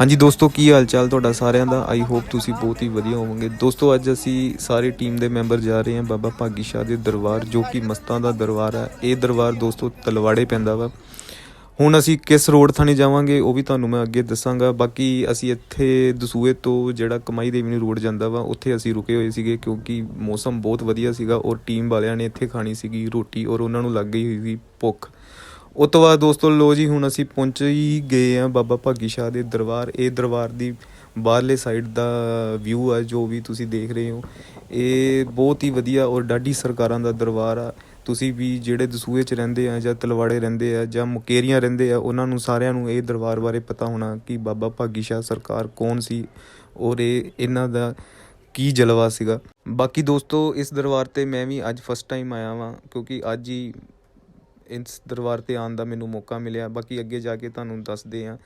ਹਾਂਜੀ ਦੋਸਤੋ, ਕੀ ਹਾਲ ਚਾਲ ਤੁਹਾਡਾ ਸਾਰਿਆਂ ਦਾ? ਆਈ ਹੋਪ ਤੁਸੀਂ ਬਹੁਤ ਹੀ ਵਧੀਆ ਹੋਵੋਗੇ। ਦੋਸਤੋ, ਅੱਜ ਅਸੀਂ ਸਾਰੇ ਟੀਮ ਦੇ ਮੈਂਬਰ ਜਾ ਰਹੇ ਹਾਂ ਬਾਬਾ ਭਾਗੀ ਸ਼ਾਹ ਦੇ ਦਰਬਾਰ, ਜੋ ਕਿ ਮਸਤਾਂ ਦਾ ਦਰਬਾਰ ਹੈ। ਇਹ ਦਰਬਾਰ ਦੋਸਤੋ ਤਲਵਾੜੇ ਪੈਂਦਾ ਵਾ। ਹੁਣ ਅਸੀਂ ਕਿਸ ਰੋਡ ਥਾਣੇ ਜਾਵਾਂਗੇ, ਉਹ ਵੀ ਤੁਹਾਨੂੰ ਮੈਂ ਅੱਗੇ ਦੱਸਾਂਗਾ। ਬਾਕੀ ਅਸੀਂ ਇੱਥੇ ਦਸੂਏ ਤੋਂ ਜਿਹੜਾ ਕਮਾਈ ਦੇਵੀ ਨੂੰ ਰੋਡ ਜਾਂਦਾ ਵਾ, ਉੱਥੇ ਅਸੀਂ ਰੁਕੇ ਹੋਏ ਸੀਗੇ ਕਿਉਂਕਿ ਮੌਸਮ ਬਹੁਤ ਵਧੀਆ ਸੀਗਾ ਔਰ ਟੀਮ ਵਾਲਿਆਂ ਨੇ ਇੱਥੇ ਖਾਣੀ ਸੀਗੀ ਰੋਟੀ ਔਰ ਉਹਨਾਂ ਨੂੰ ਲੱਗ ਗਈ ਹੋਈ ਸੀ ਭੁੱਖ। ਉਸ ਤੋਂ ਬਾਅਦ ਦੋਸਤੋ ਲੋ ਜੀ, ਹੁਣ ਅਸੀਂ ਪਹੁੰਚ ਹੀ ਗਏ ਆ ਬਾਬਾ ਭਾਗੀ ਸ਼ਾਹ ਦੇ ਦਰਬਾਰ। ਇਹ ਦਰਬਾਰ ਦੀ ਬਾਹਰਲੇ ਸਾਈਡ ਦਾ ਵਿਊ ਆ, ਜੋ ਵੀ ਤੁਸੀਂ ਦੇਖ ਰਹੇ ਹੋ। ਇਹ ਬਹੁਤ ਹੀ ਵਧੀਆ ਔਰ ਡਾਢੀ ਸਰਕਾਰਾਂ ਦਾ ਦਰਬਾਰ ਆ। ਤੁਸੀਂ ਵੀ ਜਿਹੜੇ ਦਸੂਏ ਚ ਰਹਿੰਦੇ ਆ ਜਾਂ ਤਲਵਾੜੇ ਰਹਿੰਦੇ ਆ ਜਾਂ ਮੁਕੇਰੀਆਂ ਰਹਿੰਦੇ ਆ, ਉਹਨਾਂ ਨੂੰ ਸਾਰਿਆਂ ਨੂੰ ਇਹ ਦਰਬਾਰ ਬਾਰੇ ਪਤਾ ਹੋਣਾ ਕਿ ਬਾਬਾ ਭਾਗੀ ਸ਼ਾਹ ਸਰਕਾਰ ਕੌਣ ਸੀ ਔਰ ਇਹ ਇਹਨਾਂ ਦਾ ਕੀ ਜਲਵਾ ਸੀਗਾ। ਬਾਕੀ ਦੋਸਤੋ, ਇਸ ਦਰਬਾਰ ਤੇ ਮੈਂ ਵੀ ਅੱਜ ਫਸਟ ਟਾਈਮ ਆਇਆ ਵਾਂ, ਕਿਉਂਕਿ ਅੱਜ ਹੀ ਇਸ ਦਰਬਾਰ ਤੇ ਆਉਣ ਦਾ ਮੈਨੂੰ ਮੌਕਾ ਮਿਲਿਆ। ਬਾਕੀ ਅੱਗੇ ਜਾ ਕੇ ਤੁਹਾਨੂੰ ਦੱਸਦੇ ਆ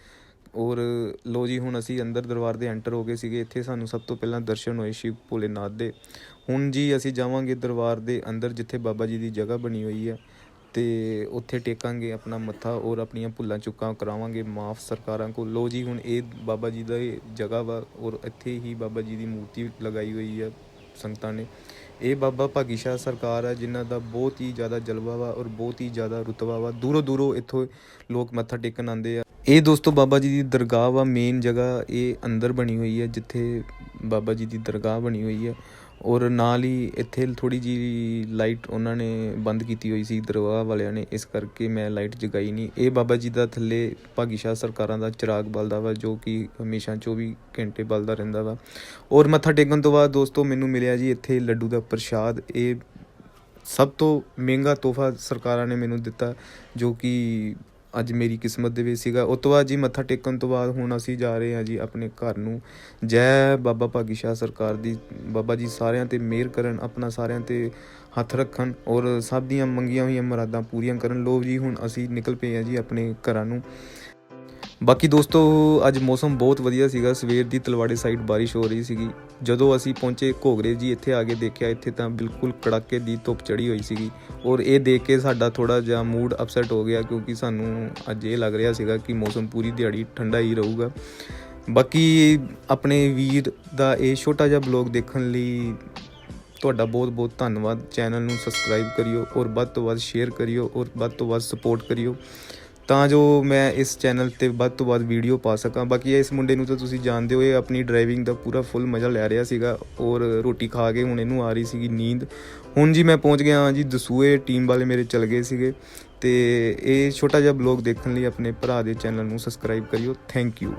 ਔਰ ਲੋ ਜੀ, ਹੁਣ ਅਸੀਂ ਅੰਦਰ ਦਰਬਾਰ ਦੇ ਐਂਟਰ ਹੋ ਗਏ ਸੀਗੇ। ਇੱਥੇ ਸਾਨੂੰ ਸਭ ਤੋਂ ਪਹਿਲਾਂ ਦਰਸ਼ਨ ਹੋਏ ਸ਼ਿਵ ਭੋਲੇਨਾਥ ਦੇ। ਹੁਣ ਜੀ ਅਸੀਂ ਜਾਵਾਂਗੇ ਦਰਬਾਰ ਦੇ ਅੰਦਰ, ਜਿੱਥੇ ਬਾਬਾ ਜੀ ਦੀ ਜਗ੍ਹਾ ਬਣੀ ਹੋਈ ਹੈ। ਤੇ ਉੱਥੇ ਟੇਕਾਂਗੇ ਆਪਣਾ ਮੱਥਾ ਔਰ ਆਪਣੀਆਂ ਭੁੱਲਾਂ ਚੁੱਕਾਂ ਕਰਾਵਾਂਗੇ ਮਾਫ ਸਰਕਾਰਾਂ ਕੋਲ। ਲੋ ਜੀ, ਹੁਣ ਇਹ ਬਾਬਾ ਜੀ ਦਾ ਇਹ ਜਗ੍ਹਾ ਵਾ ਔਰ ਇੱਥੇ ਹੀ ਬਾਬਾ ਜੀ ਦੀ ਮੂਰਤੀ ਲਗਾਈ ਹੋਈ ਹੈ ਸੰਗਤਾਂ ਨੇ। ਇਹ ਬਾਬਾ ਭਾਗੀ ਸ਼ਾਹ ਸਰਕਾਰ ਹੈ ਜਿਨ੍ਹਾਂ ਦਾ ਬਹੁਤ ਹੀ ਜ਼ਿਆਦਾ ਜਲਵਾ ਵਾ ਔਰ ਬਹੁਤ ਹੀ ਜ਼ਿਆਦਾ ਰੁਤਬਾ ਵਾ। ਦੂਰੋਂ ਦੂਰੋਂ ਇੱਥੋਂ ਲੋਕ ਮੱਥਾ ਟੇਕਣ ਆਉਂਦੇ ਆ। ਇਹ ਦੋਸਤੋ ਬਾਬਾ ਜੀ ਦੀ ਦਰਗਾਹ ਵਾ ਮੇਨ ਜਗ੍ਹਾ ਇਹ ਅੰਦਰ ਬਣੀ ਹੋਈ ਹੈ ਜਿੱਥੇ ਬਾਬਾ ਜੀ ਦੀ ਦਰਗਾਹ ਬਣੀ ਹੋਈ ਹੈ ਔਰ ਨਾਲ ਹੀ ਇੱਥੇ ਥੋੜੀ ਜੀ ਲਾਈਟ ਉਹਨਾਂ ਨੇ ਬੰਦ ਕੀਤੀ ਹੋਈ ਸੀ ਦਰਗਾਹ ਵਾਲਿਆਂ ਨੇ, ਇਸ ਕਰਕੇ ਮੈਂ ਲਾਈਟ ਜਗਾਈ ਨਹੀਂ। ਇਹ ਬਾਬਾ ਜੀ ਦਾ ਥੱਲੇ ਭਾਗੀਸ਼ਾਹ ਸਰਕਾਰਾਂ ਦਾ ਚਿਰਾਗ ਬਲਦਾ ਵਾ, ਜੋ ਕਿ ਹਮੇਸ਼ਾ 24 ਘੰਟੇ ਬਲਦਾ ਰਹਿੰਦਾ ਵਾ। ਔਰ ਮੱਥਾ ਟੇਕਣ ਤੋਂ ਬਾਅਦ ਦੋਸਤੋ, ਮੈਨੂੰ ਮਿਲਿਆ ਜੀ ਇੱਥੇ ਲੱਡੂ ਦਾ ਪ੍ਰਸ਼ਾਦ। ਇਹ ਸਭ ਤੋਂ ਮਹਿੰਗਾ ਤੋਹਫਾ ਸਰਕਾਰਾਂ ਨੇ ਮੈਨੂੰ ਦਿੱਤਾ, ਜੋ ਕਿ ਅੱਜ ਮੇਰੀ ਕਿਸਮਤ ਦੇ ਵਿੱਚ ਸੀਗਾ। ਉਸ ਤੋਂ ਬਾਅਦ ਜੀ ਮੱਥਾ ਟੇਕਣ ਤੋਂ ਬਾਅਦ ਹੁਣ ਅਸੀਂ ਜਾ ਰਹੇ ਹਾਂ ਜੀ ਆਪਣੇ ਘਰ ਨੂੰ। ਜੈ ਬਾਬਾ ਭਾਗੀ ਸ਼ਾਹ ਸਰਕਾਰ ਦੀ। ਬਾਬਾ ਜੀ ਸਾਰਿਆਂ ਤੇ ਮਿਹਰ ਕਰਨ, ਆਪਣਾ ਸਾਰਿਆਂ ਤੇ ਹੱਥ ਰੱਖਣ ਔਰ ਸਭ ਦੀਆਂ ਮੰਗੀਆਂ ਹੋਈਆਂ ਮੁਰਾਦਾਂ ਪੂਰੀਆਂ ਕਰਨ। ਲੋ ਜੀ, ਹੁਣ ਅਸੀਂ ਨਿਕਲ ਪਏ ਹਾਂ ਜੀ ਆਪਣੇ ਘਰਾਂ ਨੂੰ। ਬਾਕੀ ਦੋਸਤੋ, ਅੱਜ ਮੌਸਮ ਬਹੁਤ ਵਧੀਆ ਸੀਗਾ। ਸਵੇਰ ਦੀ ਤਲਵਾੜੇ ਸਾਈਡ ਬਾਰਿਸ਼ ਹੋ ਰਹੀ ਸੀਗੀ। ਜਦੋਂ ਅਸੀਂ ਪਹੁੰਚੇ ਘੋਗਰੇ ਜੀ, ਇੱਥੇ ਆ ਕੇ ਦੇਖਿਆ, ਇੱਥੇ ਤਾਂ ਬਿਲਕੁਲ ਕੜਾਕੇ ਦੀ ਧੁੱਪ ਚੜੀ ਹੋਈ ਸੀਗੀ। ਔਰ ਇਹ ਦੇਖ ਕੇ ਸਾਡਾ ਥੋੜਾ ਜਿਹਾ ਮੂਡ ਅਪਸੈਟ ਹੋ ਗਿਆ, ਕਿਉਂਕਿ ਸਾਨੂੰ ਅੱਜ ਇਹ ਲੱਗ ਰਿਹਾ ਸੀਗਾ ਕਿ ਮੌਸਮ ਪੂਰੀ ਦਿਹਾੜੀ ਠੰਡਾ ਹੀ ਰਹੂਗਾ। ਬਾਕੀ ਆਪਣੇ ਵੀਰ ਦਾ ਇਹ ਛੋਟਾ ਜਿਹਾ ਬਲੌਗ ਦੇਖਣ ਲਈ ਤੁਹਾਡਾ ਬਹੁਤ ਬਹੁਤ ਧੰਨਵਾਦ। ਚੈਨਲ ਨੂੰ ਸਬਸਕ੍ਰਾਈਬ ਕਰਿਓ ਔਰ ਵੱਧ ਤੋਂ ਵੱਧ ਸ਼ੇਅਰ ਕਰਿਓ ਔਰ ਵੱਧ ਤੋਂ ਵੱਧ ਸਪੋਰਟ ਕਰਿਓ। ਤਾਂ ਜੋ ਮੈਂ ਇਸ ਚੈਨਲ ਤੇ ਵੱਧ ਤੋਂ ਵੱਧ ਵੀਡੀਓ ਪਾ ਸਕਾਂ। ਬਾਕੀ ਇਸ ਮੁੰਡੇ ਨੂੰ ਤਾਂ ਤੁਸੀਂ ਜਾਣਦੇ ਹੋ, ਇਹ ਆਪਣੀ ਡਰਾਈਵਿੰਗ ਦਾ ਪੂਰਾ ਫੁੱਲ ਮਜ਼ਾ ਲੈ ਰਿਹਾ ਸੀਗਾ। ਔਰ ਰੋਟੀ ਖਾ ਕੇ ਹੁਣ ਇਹਨੂੰ ਆ ਰਹੀ ਸੀਗੀ ਨੀਂਦ। ਹੁਣ ਜੀ ਮੈਂ ਪਹੁੰਚ ਗਿਆ, ਹਾਂ ਜੀ, ਦਸੂਏ ਟੀਮ ਵਾਲੇ ਮੇਰੇ ਚਲ ਗਏ ਸੀਗੇ। ਤੇ ਇਹ ਛੋਟਾ ਜਿਹਾ ਬਲੌਗ ਦੇਖਣ ਲਈ ਆਪਣੇ ਭਰਾ ਦੇ ਚੈਨਲ ਨੂੰ ਸਬਸਕ੍ਰਾਈਬ ਕਰਿਓ। Thank you